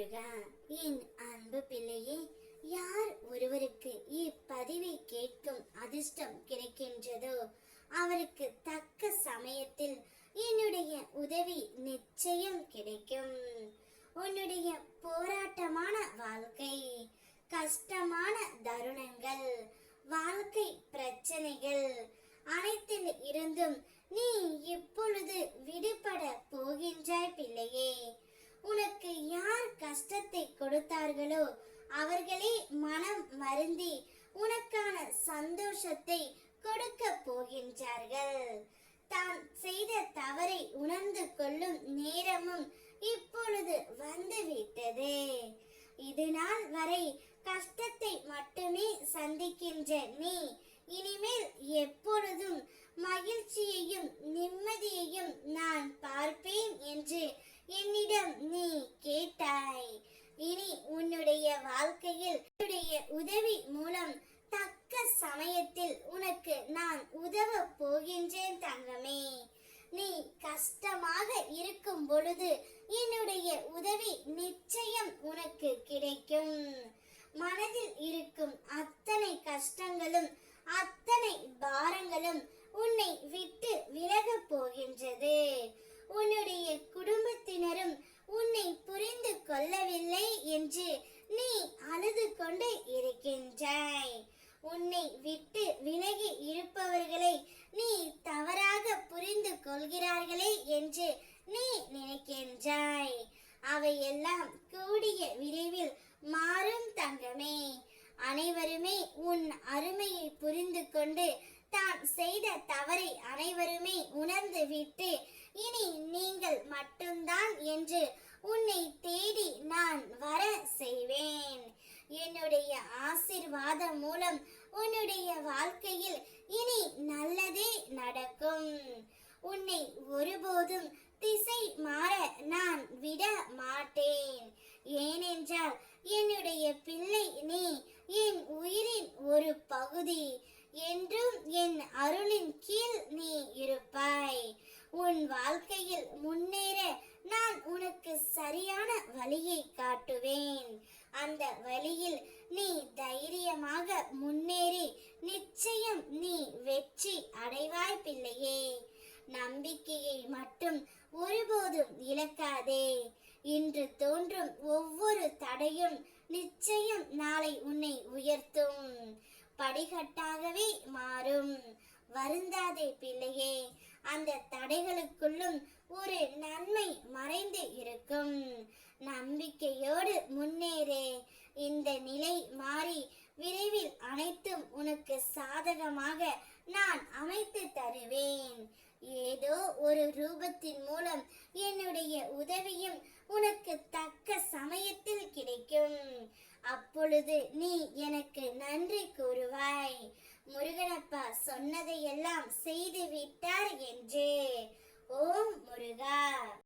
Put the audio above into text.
முருகா என் அன்பு பிள்ளையே யார் ஒருவருக்கு இப்பதிவை கேட்கும் அதிர்ஷ்டம் கிடைக்கின்றதோ அவருக்கு தக்க சமயத்தில் என்னுடைய உதவி நிச்சயம் கிடைக்கும். உன்னுடைய போராட்டமான வாழ்க்கை கஷ்டமான தருணங்கள் வாழ்க்கை பிரச்சனைகள் அனைத்தில் இருந்தும் நீ இப்பொழுது விடுபட போகின்றாய் பிள்ளையே உனக்கு யார் கஷ்டத்தை கொடுத்தார்களோ அவர்களே மனம் மருந்தி உனக்கான சந்தோஷத்தை கொடுக்க போகின்றார்கள். தான் செய்த தவறை உணர்ந்து கொள்ளும் நேரமும் இப்பொழுது வந்துவிட்டது. இது நாள் வரை கஷ்டத்தை மட்டுமே சந்திக்கின்ற நீ இனிமேல் எப்பொழுதும் மகிழ்ச்சியையும் நிம்மதியையும் நான் பார்ப்பேன் என்று என்னிடம் நீ கேட்டாய் இனி உன்னுடைய வாழ்க்கையில் உன்னுடைய உதவி மூலம் தக்க சமயத்தில் உனக்கு நான் உதவ போகின்றேன் தங்கமே. நீ கஷ்டமாக இருக்கும் பொழுது என்னுடைய உதவி நிச்சயம் உனக்கு கிடைக்கும். மனதில் இருக்கும் அத்தனை கஷ்டங்களும் அத்தனை பாரங்களும் உன்னை விட்டு விலக போகின்றது. உன்னுடைய குடும்பத்தினரும் உன்னை புரிந்து கொள்ளவில்லை என்று கொண்டு இருக்கின்றாய். உன்னை விட்டு விலகி இருப்பவர்களை நீ தவறாக புரிந்து கொள்கிறார்களே என்று நீ நினைக்கின்றாய். அவையெல்லாம் கூடிய விரைவில் மாறும் தங்கமே. அனைவருமே உன் அருமையை புரிந்து கொண்டு தான் செய்த தவறை அனைவருமே உணர்ந்து விட்டு இனி நீங்கள் மட்டும்தான் என்று உன்னை தேடி நான் வர செய்வேன். என்னுடைய ஆசிர்வாதம் மூலம் உன்னுடைய வாழ்க்கையில் இனி நல்லதே நடக்கும். உன்னை ஒருபோதும் திசை மாற நான் விட மாட்டேன். ஏனென்றால் என்னுடைய பிள்ளை நீ என் உயிரின் ஒரு பகுதி. என்றும் என் அருளின் கீழ் நீ இருப்பாய். உன் வாழ்க்கையில் முன்னே சரியான வழியை காட்டுவேன். அந்த வழியில் நீ தைரியமாக முன்னேறி நிச்சயம் நீ வெற்றி அடைவாய் பிள்ளையே. நம்பிக்கையை மட்டும் ஒருபோதும் இழக்காதே. இன்று தோன்றும் ஒவ்வொரு தடையும் நிச்சயம் நாளை உன்னை உயர்த்தும். படிகட்டாகவே மாறும். வருந்தாதே பிள்ளையே அந்த தடைகளுக்குள்ளும் ஒரு நன்மை மறைந்து இருக்கும். நம்பிக்கையோடு முன்னேறே. இந்த நிலை மாறி விரைவில் அனைத்தும் உனக்கு சாதகமாக நான் அமைத்து தருவேன். ஏதோ ஒரு ரூபத்தின் மூலம் என்னுடைய உதவியும் உனக்கு தக்க சமயத்தில் கிடைக்கும். அப்பொழுது நீ எனக்கு நன்றி சொன்னதையெல்லாம் செய்து விட்டார் என்றே. ஓம் முருகா.